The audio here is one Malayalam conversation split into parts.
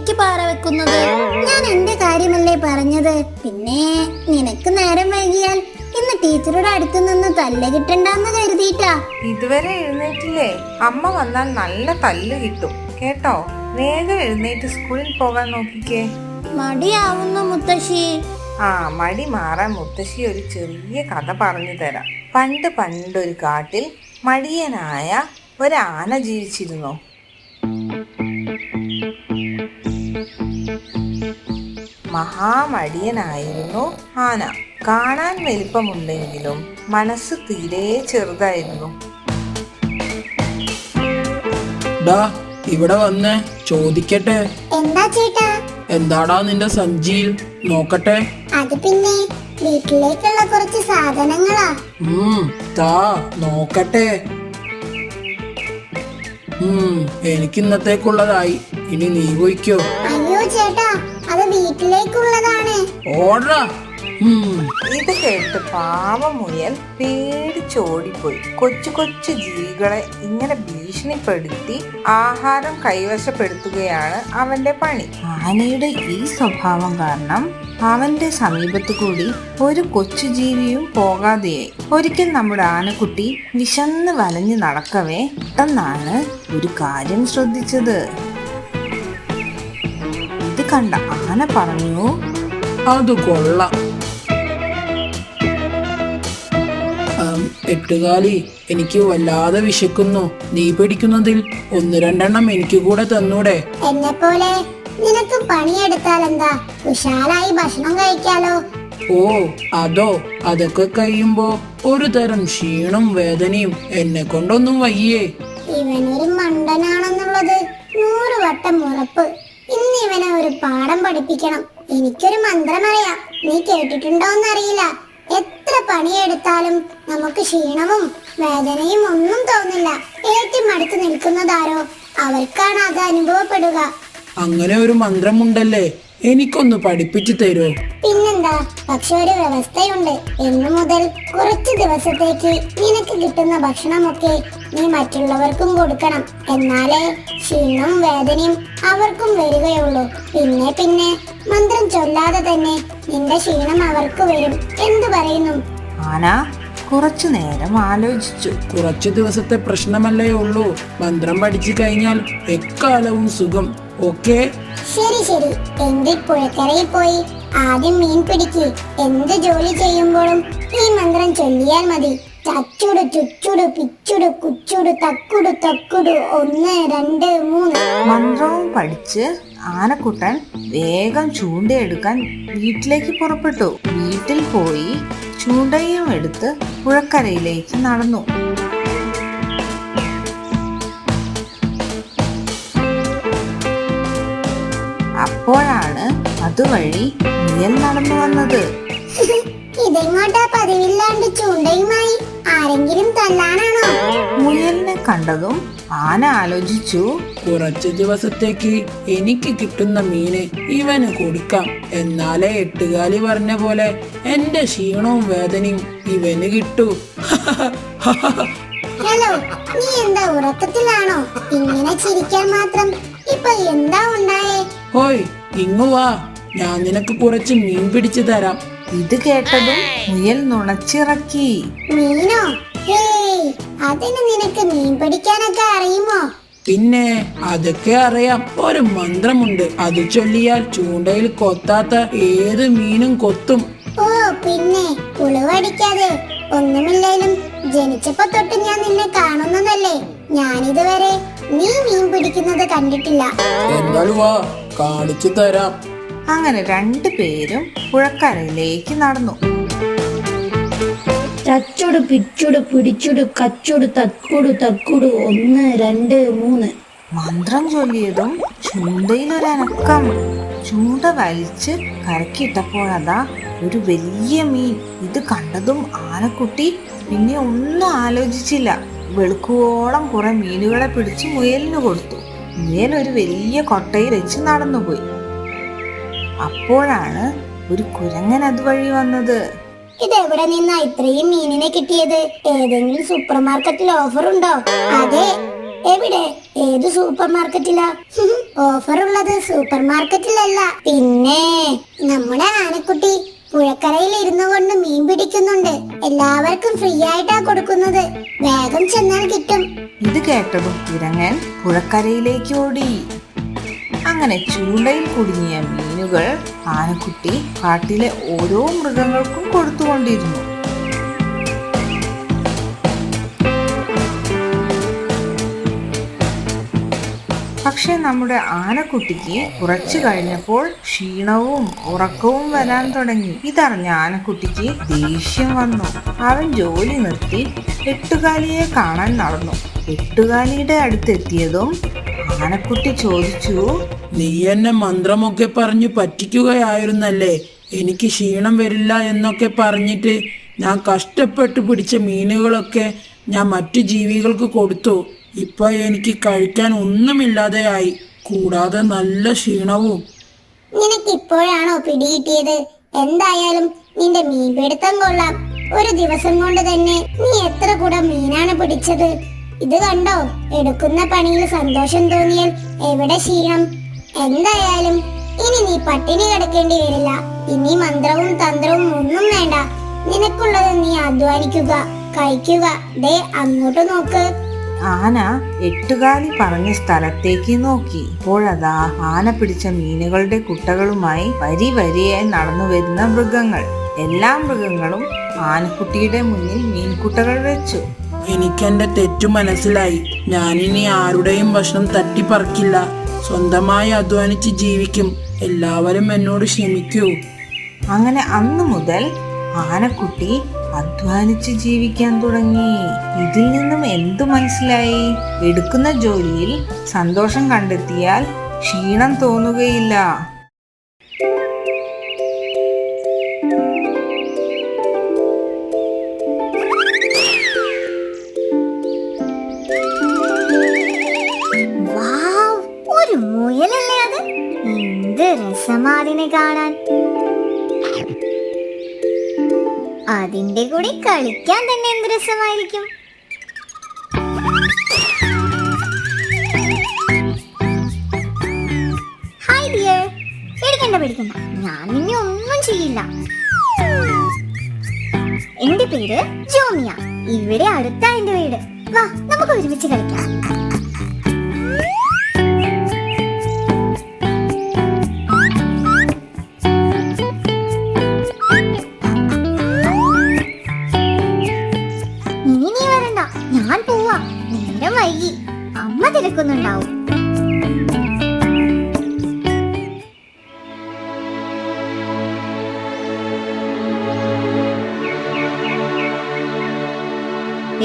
എനിക്ക് പാറ വെക്കുന്നത്. ഞാൻ എന്റെ കാര്യമല്ലേ പറഞ്ഞത്. പിന്നെ നിനക്ക് നേരം വൈകിയാൽ ഇന്ന് ടീച്ചറുടെ അടുത്ത് നിന്ന് തല്ല് കിട്ടണ്ടെന്ന് കരുതിയിട്ടാ. ഇതുവരെ എഴുന്നേറ്റില്ലേ? അമ്മ വന്നാൽ നല്ല തല്ല് കിട്ടും. കേട്ടോ? വേഗം എഴുന്നേറ്റ് സ്കൂളിൽ പോകാൻ നോക്കിക്കേ. മടിയാവുന്നു മുത്തശ്ശി. ആ മടി മാറാൻ മുത്തശ്ശി ഒരു ചെറിയ കഥ പറഞ്ഞു തരാം. പണ്ട് പണ്ടൊരു കാട്ടിൽ മടിയനായ ഒരാന ജീവിച്ചിരുന്നു. മഹാമടിയനായിരുന്നു ആന. കാണാൻ വലിപ്പമുണ്ടെങ്കിലും മനസ്സ് തീരെ ചെറുതായിരുന്നു. ഡാ ഇവിടെ വന്നേ ചോദിക്കട്ടെ. എന്താ ചേട്ടാ? എന്താടാ നിന്റെ സഞ്ചിയിൽ? നോക്കട്ടെ. അത് പിന്നെ വീട്ടിലേക്കുള്ള കുറച്ച് സാധനങ്ങളാ. ഉം താ നോക്കട്ടെ. ഉം എനിക്ക് ഇന്നത്തേക്കുള്ളതായി ഇനി നീ പോയിക്കോ. വീട്ടിലേക്കുള്ളതാണ്. ഓടാ. ഇത് കേട്ട് പാവമുയൽ പേടിച്ചോടിപ്പോയി. കൊച്ചു കൊച്ചു ജീവികളെ ഇങ്ങനെ ഭീഷണിപ്പെടുത്തി ആഹാരം കൈവശപ്പെടുത്തുകയാണ് അവന്റെ പണി. ആനയുടെ ഈ സ്വഭാവം കാരണം അവന്റെ സമീപത്തു കൂടി ഒരു കൊച്ചു ജീവിയും പോകാതെയായി. ഒരിക്കൽ നമ്മുടെ ആനക്കുട്ടി വിശന്ന് വലഞ്ഞു നടക്കവേ പെട്ടെന്നാണ് ഒരു കാര്യം ശ്രദ്ധിച്ചത്. കണ്ട. ആന പറഞ്ഞു. അത് കൊള്ളാം. എട്ടുകാലി എനിക്ക് വല്ലാതെ വിശക്കുന്നു. നീ പിടിക്കുന്നതിൽ ഒന്ന് രണ്ടെണ്ണം എനിക്ക് കൂടെ തന്നൂടെ. എന്നെ പോലെ നിനക്ക് പണിയെടുത്താൽ എന്താ വിശാലായി ഭക്ഷണം കഴിക്കാലോ? ഓ അതോ അതൊക്കെ കഴിയുമ്പോ ഒരു തരം ക്ഷീണും വേദനയും എന്നെ കൊണ്ടൊന്നും വയ്യേ. ഇവനൊരു മണ്ടനാണെന്നുള്ളത് നൂറ് വട്ടം ഉറപ്പ്. ഇവനെ ഒരു പാഠം പഠിപ്പിക്കണം. എനിക്കൊരു മന്ത്രം അറിയാം. നീ കേട്ടിട്ടുണ്ടോന്നറിയില്ല. എത്ര പണിയെടുത്താലും നമുക്ക് ക്ഷീണവും വേദനയും ഒന്നും തോന്നില്ല. ഏറ്റവും അടുത്ത് നിൽക്കുന്നതാരോ? അവർക്കാണ് അത് അനുഭവപ്പെടുക. അങ്ങനെ ഒരു മന്ത്രമുണ്ടല്ലേ? എനിക്കൊന്ന് പഠിപ്പിച്ചു തരുമോ പിന്നെന്താ? പക്ഷെ ഒരു വ്യവസ്ഥയുണ്ട്. ഇന്നു മുതൽ കുറച്ച് ദിവസത്തേക്ക് നിനക്ക് കിട്ടുന്ന ഭക്ഷണമൊക്കെ നീ മറ്റുള്ളവർക്കും കൊടുക്കണം. എന്നാലേ ക്ഷീണവും വേദനയും അവർക്കും വരികയുള്ളൂ. പിന്നെ പിന്നെ മന്ത്രം ചൊല്ലാതെ തന്നെ നിന്റെ ക്ഷീണം അവർക്ക് വരും. എന്തു പറയുന്നു? ആന കുറച്ചു നേരം ആലോചിച്ചു. കുറച്ചു ദിവസത്തെ പ്രശ്നമല്ലേ ഉള്ളൂ. മന്ത്രം പഠിച്ചു കഴിഞ്ഞാൽ എക്കാലവും സുഖം. ഓക്കേ? ശരി ശരി. എങ്കിൽ പുഴക്കരയിൽ പോയി ആദ്യം മീൻ പിടിക്ക്. എന്ത് ജോലി ചെയ്യുമ്പോഴും ഈ മന്ത്രം ചൊല്ലിയാൽ മതി. ചച്ചുടു ചുച്ചുടു പിച്ചുടു കുച്ചുടു തക്കുടു തക്കുടു. ഒന്ന് രണ്ട് മൂന്ന്. മന്ത്രവും പഠിച്ച് ആനക്കുട്ടൻ വേഗം ചൂണ്ടയെടുക്കാൻ വീട്ടിലേക്ക് പുറപ്പെട്ടു. വീട്ടിൽ പോയി ചൂണ്ടയും എടുത്ത് പുഴക്കരയിലേക്ക് നടന്നു. അപ്പോഴാണ് അതുവഴി മുയൽ നടന്നു വന്നത്. ഇതെങ്ങോട്ടാ പതിവില്ലാണ്ട് ചൂണ്ടയുമായി ആരെങ്കിലും തല്ലാനാണോ? മുയലിനെ കണ്ടതും ആന ആലോചിച്ചു കുറച്ച് ദിവസത്തേക്ക് എനിക്ക് കിട്ടുന്ന മീന് ഇവന് കൊടുക്കാം എന്നാലേ എട്ടുകാലി പറഞ്ഞ പോലെ എന്റെ ക്ഷീണവും വേദനയും ഇവന് കിട്ടു. ഹലോ നീ എന്താ ഉറക്കത്തിലാണോ? ഇങ്ങനെ ചിരിക്കാൻ മാത്രം ഇപ്പൊ എന്താ ഉണ്ടായേ? ഹോയ് ഇങ്ങു വാ. ഞാൻ നിനക്ക് കുറച്ച് മീൻ പിടിച്ചു തരാം. ഇത് കേട്ടതും മുയൽ നുണച്ചിറക്കി. മീനോ? അതിന് നിനക്ക് മീൻ പിടിക്കാനൊക്കെ അറിയുമോ? പിന്നെ അതൊക്കെ അറിയാം. ഒരു മന്ത്രമുണ്ട്. അത് ചൊല്ലിയാൽ ചൂണ്ടയിൽ കൊത്താത്ത ഏത് മീനും കൊത്തും. ഓ പിന്നെ ഉളവടിക്കാതെ ഒന്നുമില്ലേലും ജനിച്ചപ്പോ തൊട്ട് ഞാൻ നിന്നെ കാണുന്നതല്ലേ? ഞാനിതുവരെ നീ മീൻ പിടിക്കുന്നത് കണ്ടിട്ടില്ല. എന്നാൽ വാ. കാണിച്ചു തരാം. അങ്ങനെ രണ്ടു പേരും പുഴക്കരയിലേക്ക് നടന്നു. ചച്ചുടു പിച്ചുടു പിടിച്ചുടു കച്ചുടു തക്കുടു തക്കുടു ഒന്ന് രണ്ട് മൂന്ന്. മന്ത്രം ചൊല്ലിയതും ചൂണ്ടയിലൊരനക്കം. ചൂണ്ട വലിച്ച് കരക്കിട്ടപ്പോഴതാ ഒരു വലിയ മീൻ. ഇത് കണ്ടതും ആനക്കുട്ടി പിന്നെ ഒന്നും ആലോചിച്ചില്ല. വെളുക്കുവോളം കുറെ മീനുകളെ പിടിച്ച് മുയലിന് കൊടുത്തു. മുയൽ ഒരു വലിയ കൊട്ടയിൽ വെച്ച് നടന്നുപോയി. അപ്പോഴാണ് ഒരു കുരങ്ങൻ അതുവഴി വന്നത്. ഇതെവിടെ നിന്നാ ഇത്രയും മീനിനെ കിട്ടിയത്? ഏതെങ്കിലും സൂപ്പർ മാർക്കറ്റിൽ ഓഫർ ഉണ്ടോ? അതെ എവിടെ? ഏത് സൂപ്പർ മാർക്കറ്റിലാ ഓഫർ ഉള്ളത് സൂപ്പർ മാർക്കറ്റിലല്ല പിന്നെ നമ്മുടെ ആനക്കുട്ടി പുഴക്കരയിൽ ഇരുന്നു കൊണ്ട് മീൻ പിടിക്കുന്നുണ്ട്. എല്ലാവർക്കും ഫ്രീ ആയിട്ടാ കൊടുക്കുന്നത്. വേഗം ചെന്നാൽ കിട്ടും. ഇത് കേട്ടതും ഇരങ്ങൻ പുഴക്കരയിലേക്ക് ഓടി. അങ്ങനെ ചൂണ്ടയിൽ കുടുങ്ങിയ മീനുകൾ ആനക്കുട്ടി കാട്ടിലെ ഓരോ മൃഗങ്ങൾക്കും കൊടുത്തുകൊണ്ടിരുന്നു. പക്ഷെ നമ്മുടെ ആനക്കുട്ടിക്ക് കുറച്ചു കഴിഞ്ഞപ്പോൾ ക്ഷീണവും ഉറക്കവും വരാൻ തുടങ്ങി. ഇതറിഞ്ഞ ആനക്കുട്ടിക്ക് ദേഷ്യം വന്നു. അവൻ ജോലി നിർത്തി എട്ടുകാലിയെ കാണാൻ നടന്നു. എട്ടുകാലിയുടെ അടുത്തെത്തിയതും ആനക്കുട്ടി ചോദിച്ചു നീ എന്നെ മന്ത്രമൊക്കെ പറഞ്ഞു പറ്റിക്കുകയായിരുന്നല്ലേ? എനിക്ക് ക്ഷീണം വരില്ല എന്നൊക്കെ പറഞ്ഞിട്ട് ഞാൻ കഷ്ടപ്പെട്ട് പിടിച്ച മീനുകളൊക്കെ ഞാൻ മറ്റു ജീവികൾക്ക് കൊടുത്തു. ഇപ്പൊ എനിക്ക് കഴിക്കാൻ ഒന്നുമില്ലാതെയായി. കൂടാതെ നല്ല ക്ഷീണവും. നിനക്ക് ഇപ്പോഴാണോ പിടികിട്ടിയത് എന്തായാലും നിന്റെ മീൻപിടുത്തം കൊള്ളാം. ഒരു ദിവസം കൊണ്ട് തന്നെ നീ എത്ര കൂടെ മീനാണ് പിടിച്ചത്? ഇത് കണ്ടോ? എടുക്കുന്ന പണിയിൽ സന്തോഷം തോന്നിയാൽ എവിടെ ക്ഷീണം? എന്തായാലും ഇനി നീ പട്ടിണി കിടക്കേണ്ടി വരില്ല. ഇനി മന്ത്രവും തന്ത്രവും ഒന്നും വേണ്ട. നിനക്കുള്ളത് നീ അധ്വാനിക്കുക കഴിക്കുക. ദേ അങ്ങോട്ട് നോക്ക്. ആന എട്ടുകാലി പറഞ്ഞ സ്ഥലത്തേക്ക് നോക്കി. ഇപ്പോഴതാ ആന പിടിച്ച മീനുകളുടെ കുട്ടകളുമായി വരി വരിയായി നടന്നു വരുന്ന മൃഗങ്ങൾ. എല്ലാ മൃഗങ്ങളും ആനക്കുട്ടിയുടെ മുന്നിൽ മീൻകുട്ടകൾ വെച്ചു. എനിക്കെന്റെ തെറ്റു മനസ്സിലായി. ഞാനിനി ആരുടെയും ഭക്ഷണം തട്ടിപ്പറിക്കില്ല. സ്വന്തമായി അധ്വാനിച്ച് ജീവിക്കും. എല്ലാവരും എന്നോട് ക്ഷമിക്കൂ. അങ്ങനെ അന്നു മുതൽ ആനക്കുട്ടി അധ്വാനിച്ച് ജീവിക്കാൻ തുടങ്ങി. ഇതിൽ നിന്നും എന്തു മനസ്സിലായി? എടുക്കുന്ന ജോലിയിൽ സന്തോഷം കണ്ടെത്തിയാൽ ക്ഷീണം തോന്നുകയില്ല. ഒരു മുയലല്ലേ അത്? എന്ത് രസമാതിനെ കാണാൻ. അതിന്റെ കൂടെ കളിക്കാൻ തന്നെ എന്ത് രസമായിരിക്കും? ഹായ് ഡിയർ പേടിക്കണ്ട പേടിക്കണ്ട ഞാൻ നിന്നെ ഒന്നും ചെയ്യില്ല. എന്റെ പേര് ജോമിയ. ഇവിടെ അടുത്താ എന്റെ വീട്. വാ നമുക്ക് ഒരുമിച്ച് കളിക്കാം. അമ്മ തിരക്കുന്നുണ്ടാവും.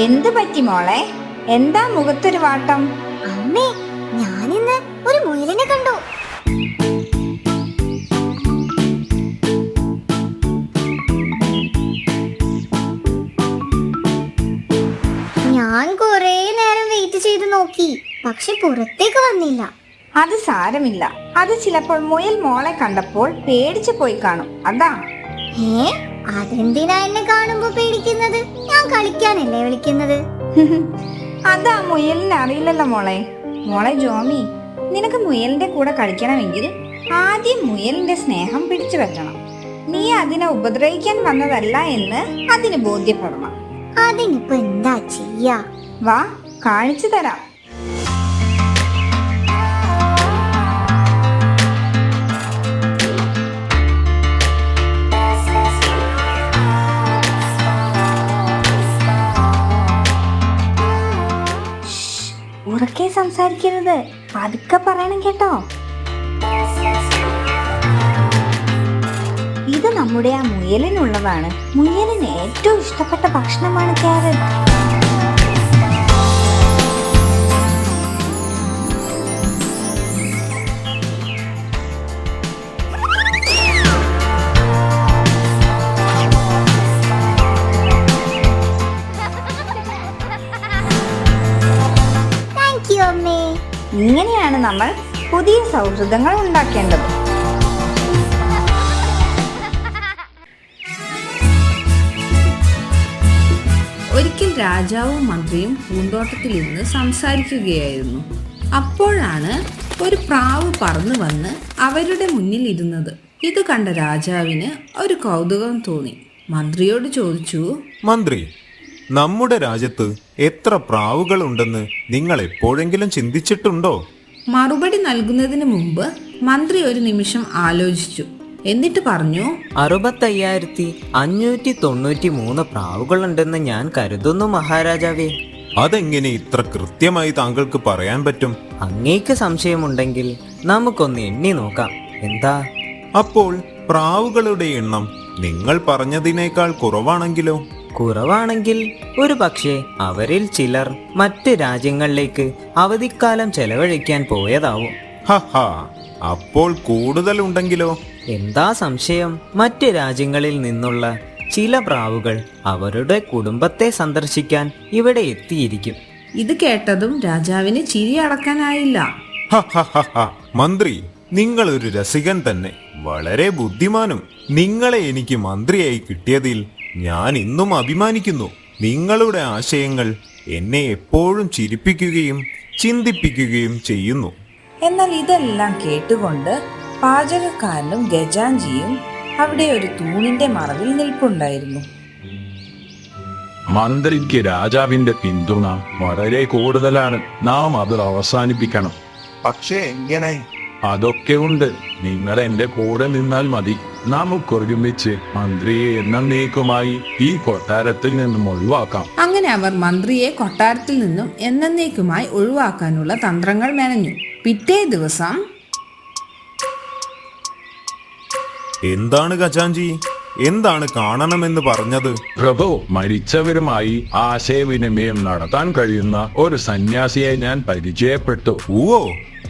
എന്ത് പറ്റി മോളെ? എന്താ മുഖത്തൊരു വാട്ടം? പുറത്തേക്ക് വന്നില്ല. അത് സാരമില്ല. അത് ചിലപ്പോൾ മുയൽ മോളെ കണ്ടപ്പോൾ പേടിച്ചു പോയി കാണും. അതാ. ഏ അതെന്തിനാ എന്നെ കാണുമ്പോ പേടിക്കുന്നത്? ഞാൻ കളിക്കാനല്ലേ വിളിക്കുന്നത്? അതാ മുയലിന് അറിയില്ലല്ലോ മോളെ. മോളെ ജോമി നിനക്ക് മുയലിന്റെ കൂടെ കളിക്കണമെങ്കിൽ ആദ്യം മുയലിന്റെ സ്നേഹം പിടിച്ചു പറ്റണം നീ അതിനെ ഉപദ്രവിക്കാൻ വന്നതല്ല എന്ന് അതിന് ബോധ്യപ്പെടണം. അതിനിപ്പോ എന്താ ചെയ്യാ? വാ കാണിച്ചു തരാം. ഉറക്കെ സംസാരിക്കരുത്. പതുക്കെ പറയണം കേട്ടോ. ഇത് നമ്മുടെ ആ മുയലിനുള്ളതാണ്. മുയലിന് ഏറ്റവും ഇഷ്ടപ്പെട്ട ഭക്ഷണമാണ് ക്യാരറ്റ്. നമ്മൾ പുതിയ സൗഹൃദങ്ങൾ ഉണ്ടാക്കേണ്ടത്. ഒരിക്കൽ രാജാവും മന്ത്രിയും പൂന്തോട്ടത്തിൽ ഇരുന്ന് സംസാരിക്കുകയായിരുന്നു. അപ്പോഴാണ് ഒരു പ്രാവ് പറന്നു വന്ന് അവരുടെ മുന്നിൽ ഇരുന്നത്. ഇത് കണ്ട രാജാവിന് ഒരു കൗതുകം തോന്നി. മന്ത്രിയോട് ചോദിച്ചു മന്ത്രി നമ്മുടെ രാജ്യത്ത് എത്ര പ്രാവുകൾ ഉണ്ടെന്ന് നിങ്ങൾ എപ്പോഴെങ്കിലും ചിന്തിച്ചിട്ടുണ്ടോ? മറുപടി നൽകുന്നതിന് മുമ്പ് മന്ത്രി ഒരു നിമിഷം ആലോചിച്ചു. എന്നിട്ട് പറഞ്ഞു അറുപത്തയ്യായിരത്തി അഞ്ഞൂറ്റി തൊണ്ണൂറ്റി മൂന്ന് പ്രാവുകളുണ്ടെന്ന് ഞാൻ കരുതുന്നു മഹാരാജാവേ. അതെങ്ങനെ ഇത്ര കൃത്യമായി താങ്കൾക്ക് പറയാൻ പറ്റും? അങ്ങേക്ക് സംശയമുണ്ടെങ്കിൽ നമുക്കൊന്ന് എണ്ണി നോക്കാം. എന്താ? അപ്പോൾ പ്രാവുകളുടെ എണ്ണം നിങ്ങൾ പറഞ്ഞതിനേക്കാൾ കുറവാണെങ്കിലോ? കുറവാണെങ്കിൽ ഒരു പക്ഷേ അവരിൽ ചിലർ മറ്റ് രാജ്യങ്ങളിലേക്ക് അവധിക്കാലം ചെലവഴിക്കാൻ പോയതാവും. അപ്പോൾ കൂടുതൽ ഉണ്ടെങ്കിലോ? എന്താ സംശയം? മറ്റ് രാജ്യങ്ങളിൽ നിന്നുള്ള ചില പ്രാവുകൾ അവരുടെ കുടുംബത്തെ സന്ദർശിക്കാൻ ഇവിടെ എത്തിയിരിക്കും. ഇത് കേട്ടതും രാജാവിന് ചിരി അടക്കാനായില്ല. മന്ത്രി നിങ്ങൾ ഒരു രസികൻ തന്നെ. വളരെ ബുദ്ധിമാനും. നിങ്ങളെ എനിക്ക് മന്ത്രിയായി കിട്ടിയതിൽ ഞാൻ ഇന്നും അഭിമാനിക്കുന്നു. നിങ്ങളുടെ ആശയങ്ങൾ എന്നെ എപ്പോഴും ചിരിപ്പിക്കുകയും ചിന്തിപ്പിക്കുകയും ചെയ്യുന്നു. എന്നാൽ ഇതെല്ലാം കേട്ടുകൊണ്ട് പാചകക്കാരനും ഗജാഞ്ചിയും അവിടെ ഒരു തൂണിന്റെ മറവിൽ നിൽപ്പുണ്ടായിരുന്നു. മന്ത്രിക്ക് രാജാവിന്റെ പിന്തുണ വളരെ കൂടുതലാണ്. നാം അത് അവസാനിപ്പിക്കണം. പക്ഷേ എങ്ങനെ? അതൊക്കെ ഉണ്ട്. നിങ്ങൾ എന്റെ കൂടെ നിന്നാൽ മതി. നമുക്കൊരുമിച്ച് മന്ത്രിയെ എന്നേക്കുമായി ഈ കൊട്ടാരത്തിൽ നിന്നും ഒഴിവാക്കാം. അങ്ങനെ അവർ മന്ത്രിയെ കൊട്ടാരത്തിൽ നിന്നും എന്നേക്കുമായി ഒഴിവാക്കാനുള്ള തന്ത്രങ്ങൾ മെനഞ്ഞു. പിറ്റേ ദിവസം എന്താണ് ഖജാഞ്ചി എന്താണ് കാണണമെന്ന് പറഞ്ഞത്? പ്രഭു മരിച്ചവരുമായി ആശയവിനിമയം നടത്താൻ കഴിയുന്ന ഒരു സന്യാസിയെ ഞാൻ പരിചയപ്പെട്ടു. ഊവോ?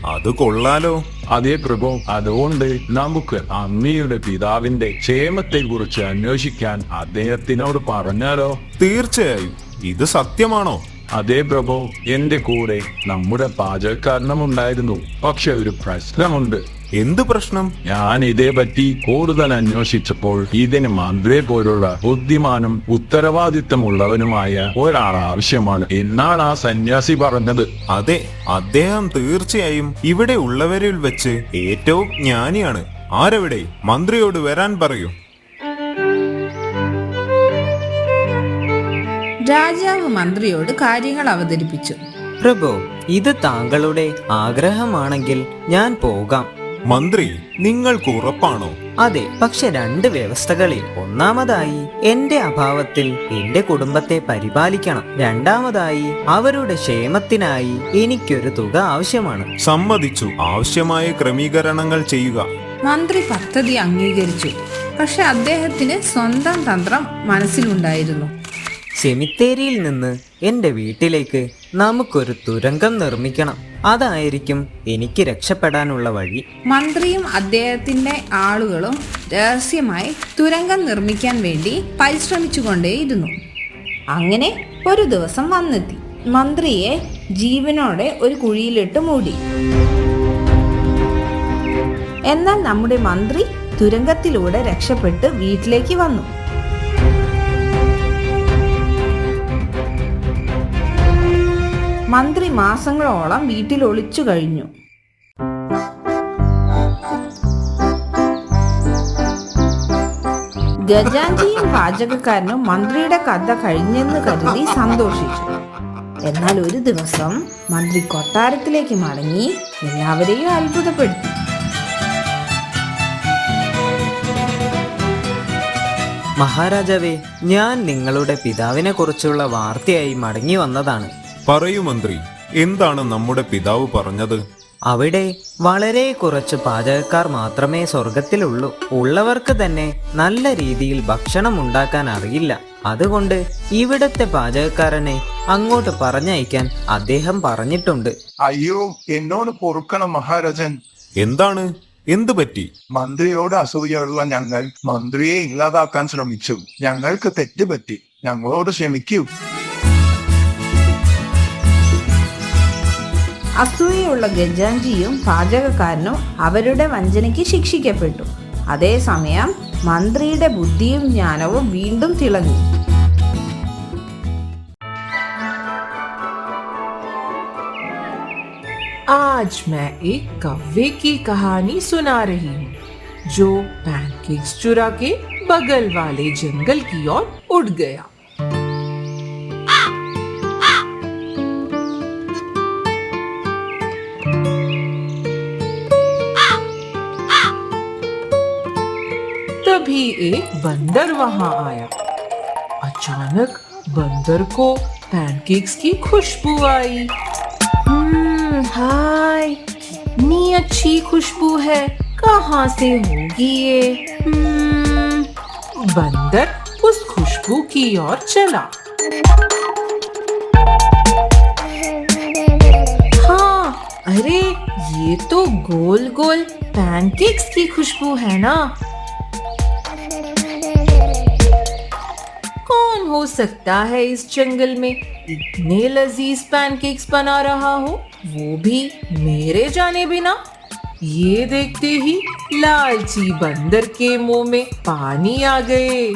അത് കൊള്ളാലോ. അതേ പ്രഭു അതുകൊണ്ട് നമുക്ക് അമ്മയുടെ പിതാവിന്റെ ക്ഷേമത്തെ കുറിച്ച് അന്വേഷിക്കാൻ അദ്ദേഹത്തിനോട് പറഞ്ഞാലോ? തീർച്ചയായും. ഇത് സത്യമാണോ? അതേ പ്രഭു എന്റെ കൂടെ നമ്മുടെ പാചകക്കാരനും ഉണ്ടായിരുന്നു പക്ഷെ ഒരു പ്രശ്നമുണ്ട്. എന്ത് പ്രശ്നം? ഞാൻ ഇതേ പറ്റി കൂടുതൽ അന്വേഷിച്ചപ്പോൾ ഇതിന് മന്ത്രിയെ പോലുള്ള ബുദ്ധിമാനും ഉത്തരവാദിത്തമുള്ളവനുമായ ഒരാൾ ആവശ്യമാണ് എന്നാണ് ആ സന്യാസി പറഞ്ഞത്. അതെ അദ്ദേഹം തീർച്ചയായും ഇവിടെ ഉള്ളവരിൽ വെച്ച് ഏറ്റവും ജ്ഞാനിയാണ്. ആരെവിടെ? മന്ത്രിയോട് വരാൻ പറയൂ. രാജാവ് മന്ത്രിയോട് കാര്യങ്ങൾ അവതരിപ്പിച്ചു. പ്രഭു ഇത് താങ്കളുടെ ആഗ്രഹമാണെങ്കിൽ ഞാൻ പോകാം. മന്ത്രി നിങ്ങൾക്ക് ഉറപ്പാണോ? അതെ പക്ഷെ രണ്ട് വ്യവസ്ഥകളിൽ. ഒന്നാമതായി എന്റെ അഭാവത്തിൽ എന്റെ കുടുംബത്തെ പരിപാലിക്കണം. രണ്ടാമതായി അവരുടെ ക്ഷേമത്തിനായി എനിക്കൊരു തുക ആവശ്യമാണ്. സമ്മതിച്ചു. ആവശ്യമായ ക്രമീകരണങ്ങൾ ചെയ്യുക. മന്ത്രി പദ്ധതി അംഗീകരിച്ചു. പക്ഷെ അദ്ദേഹത്തിന് സ്വന്തം തന്ത്രം മനസ്സിലുണ്ടായിരുന്നു. സെമിത്തേരിയിൽ നിന്ന് എന്റെ വീട്ടിലേക്ക് നമുക്കൊരു തുരങ്കം നിർമ്മിക്കണം. അതായിരിക്കും എനിക്ക് രക്ഷപ്പെടാനുള്ള വഴി. മന്ത്രിയും അദ്ദേഹത്തിന്റെ ആളുകളും രഹസ്യമായി തുരങ്കം നിർമ്മിക്കാൻ വേണ്ടി പരിശ്രമിച്ചുകൊണ്ടേയിരുന്നു. അങ്ങനെ ഒരു ദിവസം വന്നെത്തി. മന്ത്രിയെ ജീവനോടെ ഒരു കുഴിയിലിട്ട് മൂടി. എന്നാൽ നമ്മുടെ മന്ത്രി തുരങ്കത്തിലൂടെ രക്ഷപ്പെട്ട് വീട്ടിലേക്ക് വന്നു. മന്ത്രി മാസങ്ങളോളം വീട്ടിൽ ഒളിച്ചു കഴിഞ്ഞു. ഗജാഞ്ചിയും പാചകക്കാരനും മന്ത്രിയുടെ കഥ കഴിഞ്ഞെന്ന് കരുതി സന്തോഷിച്ചു. എന്നാൽ ഒരു ദിവസം മന്ത്രി കൊട്ടാരത്തിലേക്ക് മടങ്ങി എല്ലാവരെയും അത്ഭുതപ്പെടുത്തി. മഹാരാജാവേ ഞാൻ നിങ്ങളുടെ പിതാവിനെ കുറിച്ചുള്ള വാർത്തയായി മടങ്ങി വന്നതാണ്. പറയൂ മന്ത്രി എന്താണ് നമ്മുടെ പിതാവ് പറഞ്ഞത്? അവിടെ വളരെ കുറച്ച് പാചകക്കാർ മാത്രമേ സ്വർഗത്തിലുള്ളൂ ഉള്ളവർക്ക് തന്നെ നല്ല രീതിയിൽ ഭക്ഷണം ഉണ്ടാക്കാൻ അറിയില്ല. അതുകൊണ്ട് ഇവിടത്തെ പാചകക്കാരനെ അങ്ങോട്ട് പറഞ്ഞയക്കാൻ അദ്ദേഹം പറഞ്ഞിട്ടുണ്ട്. അയ്യോ എന്നോട് പൊറുക്കണം മഹാരാജൻ. എന്താണ്? എന്തു പറ്റി? മന്ത്രിയോട് അസൂയുള്ള ഞങ്ങൾ മന്ത്രിയെ ഇല്ലാതാക്കാൻ ശ്രമിച്ചു. ഞങ്ങൾക്ക് തെറ്റ് പറ്റി. ഞങ്ങളോട് ക്ഷമിക്കൂ. അസൂയയുള്ള ഗജാഞ്ചിയും പാചകക്കാരനും അവരുടെ വഞ്ചനയ്ക്ക് ശിക്ഷിക്കപ്പെട്ടു. അതേസമയം മന്ത്രിയുടെ ബുദ്ധിയും ജ്ഞാനവും വീണ്ടും തിളങ്ങി. आज मैं एक कव्वे की कहानी सुना रही हूँ जो पैनकेक्स चुरा के बगल वाले जंगल की ओर उड़ गया। एक बंदर वहाँ आया। अचानक बंदर को पैनकेक्स की खुशबू आई। हम्म, हाय कितनी अच्छी खुशबू है। कहाँ से होगी ये? हम्म, बंदर उस खुशबू की ओर चला। हाँ अरे ये तो गोल गोल पैनकेक्स की खुशबू है ना। हो सकता है इस जंगल में इतने लजीज पैनकेक्स बना रहा हो, वो भी मेरे जाने बिना। ये देखते ही लालची बंदर के मुँह में पानी आ गए।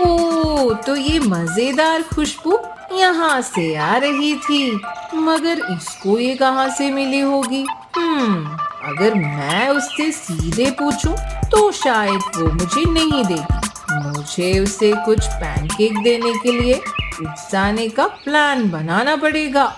ओ तो ये मज़ेदार खुशबू यहाँ से आ रही थी, मगर इसको ये कहाँ से मिली होगी? हम्म अगर मैं उससे सीधे पूछूँ तो शायद वो मुझे नहीं देगी। मुझे उसे कुछ पैनकेक देने के लिए उकसाने का प्लान बनाना पड़ेगा।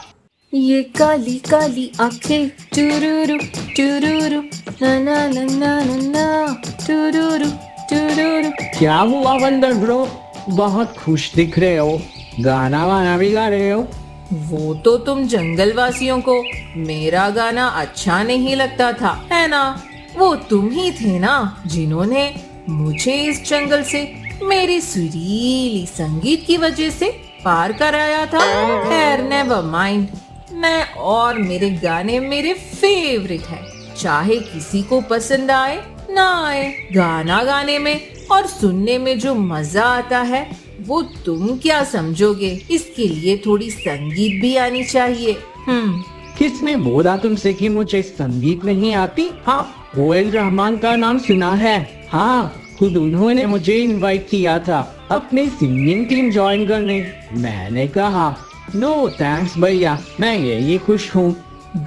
ये काली काली आँखें। टुरुरु टुरुरु। ना ना ना ना ना ना। टुरुरु टुरुरु। क्या हुआ बंदर ब्रो? बहुत खुश दिख रहे हो। गाना वाना भी गा रहे हो। वो तो तुम जंगल वासियों को। मेरा गाना अच्छा नहीं लगता था है ना? वो तुम ही थे ना जिन्होंने मुझे इस जंगल से, मेरी सुरीली संगीत की वजह से पार कराया था। खैर नेवर माइंड मैं और मेरे गाने मेरे फेवरेट है। चाहे किसी को पसंद आए, ना आए, गाना गाने में और सुनने में जो मज़ा आता है, वो तुम क्या समझोगे? इसके लिए थोड़ी संगीत भी आनी चाहिए। हम्म। किसने बोला तुमसे कि मुझे संगीत नहीं आती? हाँ ओएल रहमान का नाम सुना है। हाँ खुद उन्होंने मुझे इनवाइट किया था। अपने सिंगिंग टीम ज्वाइन करने मैंने कहा नो थैंक्स भैया मैं यही खुश हूँ।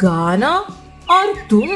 गाना? और तुम?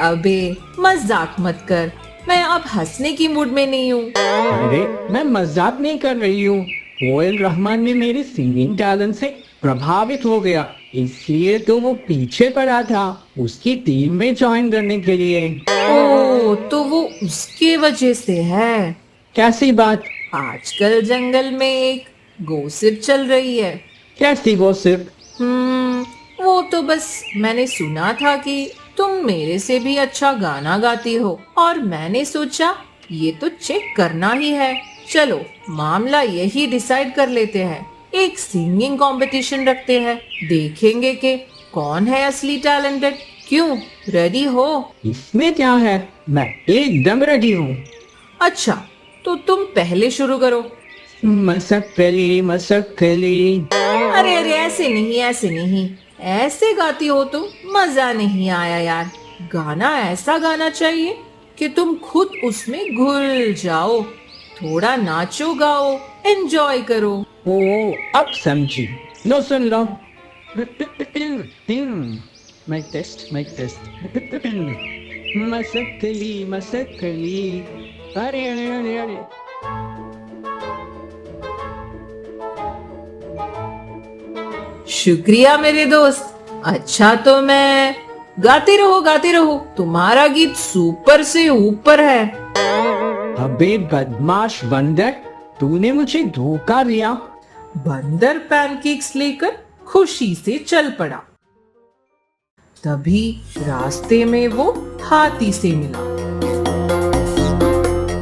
अबे मज़ाक मत कर। मैं अब हंसने की मूड में नहीं हूँ। अरे मैं मज़ाक नहीं कर रही हूँ। ओएल रहमान ने मेरे सिंगिंग टैलेंट से प्रभावित हो गया। इसलिए तो वो पीछे पड़ा था उसकी टीम में ज्वाइन करने के लिए। ओ तो वो उसके वजह से है। कैसी बात? आजकल जंगल में एक गोसिप चल रही है। कैसी गोसिप हम्म वो तो बस मैंने सुना था कि तुम मेरे से भी अच्छा गाना गाती हो और मैंने सोचा ये तो चेक करना ही है। चलो मामला यही डिसाइड कर लेते हैं। एक सिंगिंग कंपटीशन रखते हैं। देखेंगे कि कौन है असली टैलेंटेड क्यों? रेडी हो? इसमें क्या है? मैं एकदम रेडी हूँ। अच्छा तो तुम पहले शुरू करो। मसकली मसकली। अरे अरे ऐसे नहीं ऐसे नहीं। ऐसे गाती हो तुम मज़ा नहीं आया यार। गाना ऐसा गाना चाहिए कि तुम खुद उसमें घुल जाओ। थोड़ा नाचो गाओ एंजॉय करो। ओ अब समझी। लो सुन लो। Mike test mike test Masakali Masakali. अरे अरे अरे अरे। शुक्रिया मेरे दोस्त। अच्छा तो मैं गाते रहो गाते रहो। तुम्हारा गीत सुपर से ऊपर है। अबे बदमाश बंदर तूने मुझे धोखा दिया। बंदर पैनकेक्स लेकर खुशी से चल पड़ा। तभी रास्ते में वो हाथी से मिला।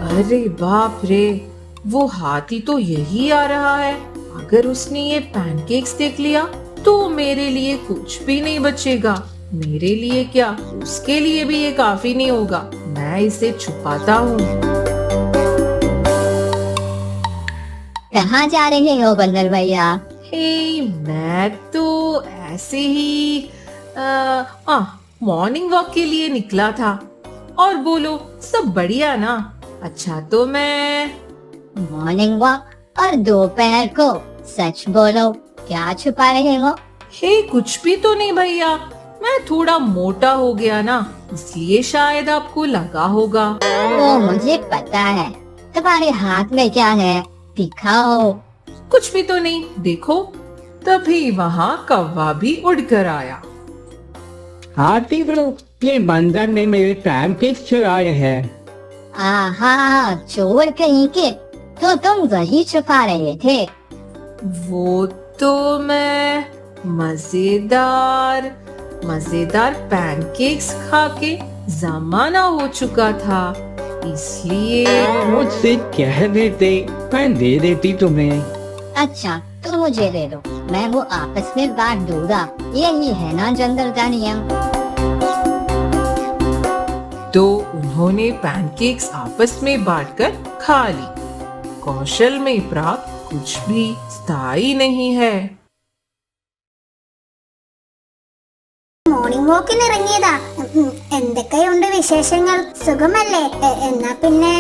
अरे बाप रे, वो हाथी तो यही आ रहा है। अगर उसने ये पैनकेक्स देख लिया तो मेरे लिए कुछ भी नहीं बचेगा। मेरे लिए क्या, उसके लिए भी ये काफ़ी नहीं होगा। मैं इसे छुपाता हूँ। कहाँ जा रहे हो बंदर भैया? हे मैं तो ऐसे ही मॉर्निंग वॉक के लिए निकला था। और बोलो सब बढ़िया ना? अच्छा तो मैं मॉर्निंग वॉक और दोपहर को सच बोलो क्या छुपा रहे हो? हे कुछ भी तो नहीं भैया। मैं थोड़ा मोटा हो गया ना इसलिए शायद आपको लगा होगा। वो मुझे पता है। तुम्हारे हाथ में क्या है? दिखाओ। कुछ भी तो नहीं देखो। तभी वहाँ कौवा भी उड़कर आया। हाथी ब्रो ये बंदर ने मेरे टाइम पैनकेक्स चुराए हैं। आहा चोर कहीं के तो तुम वही छुपा रहे थे। वो तो मैं मज़ेदार मज़ेदार पैनकेक्स खा के जमाना हो चुका था। इसलिए मुझसे कह देते मैं दे देती तुम्हें अच्छा तो मुझे दे दो मैं वो आपस में बांट दूंगा यही है ना जंगल का नियम तो उन्होंने पैनकेक्स आपस में बांटकर खा ली कौशल में प्राप्त कुछ भी स्थायी नहीं है മോർണിംഗ് വാക്കിന് ഇറങ്ങിയതാ ഉം, എന്തൊക്കെയുണ്ട് വിശേഷങ്ങൾ? സുഖമല്ലേ? എന്നാ പിന്നെ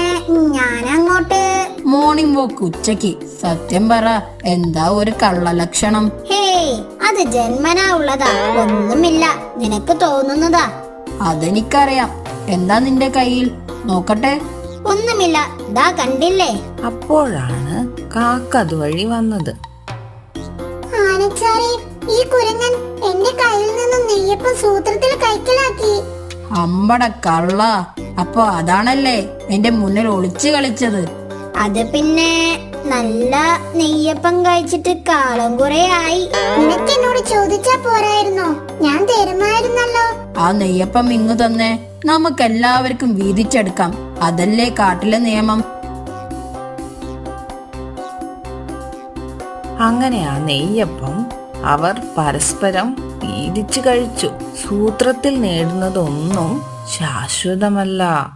ഞാൻ അങ്ങോട്ട് മോർണിംഗ് വോക്ക് ഉച്ചയ്ക്ക്. സത്യം പറ എന്താ ഒരു കള്ളലക്ഷണം? ഹേയ് അത് ജന്മനാ ഉള്ളതാ. ഒന്നുമില്ല നിനക്ക് തോന്നുന്നതാ. അതെനിക്കറിയാം. എന്താ നിന്റെ കയ്യിൽ? നോക്കട്ടെ. ഒന്നുമില്ല ദാ കണ്ടില്ലേ? അപ്പോഴാണ് കാക്ക അതുവഴി വന്നത്. ആനച്ചാരെ ഈ കുരങ്ങൻ എന്റെ കയ്യിൽ നിന്നും നെയ്യപ്പം സൂത്രത്തിൽ കൈക്കലാക്കി. അമ്പട കള്ള. അപ്പൊ അതാണല്ലേ എന്റെ മുന്നിൽ ഒളിച്ചു കളിച്ചത്. അത് പിന്നെ നല്ല നെയ്യപ്പം കഴിച്ചിട്ട് കാളം കുറെ ആയി. നിനക്ക് എന്നോട് ചോദിച്ചാ പോരായിരുന്നോ? ഞാൻ തരുമായിരുന്നല്ലോ. ആ നെയ്യപ്പം ഇങ്ങു തന്നെ. നമുക്ക് എല്ലാവർക്കും വീതിച്ചെടുക്കാം. അതല്ലേ കാട്ടിലെ നിയമം? അങ്ങനെ ആ നെയ്യപ്പം അവർ പരസ്പരം വീതിച്ചു കഴിച്ചു. സൂത്രത്തിൽ നേടുന്നതൊന്നും ശാശ്വതമല്ല.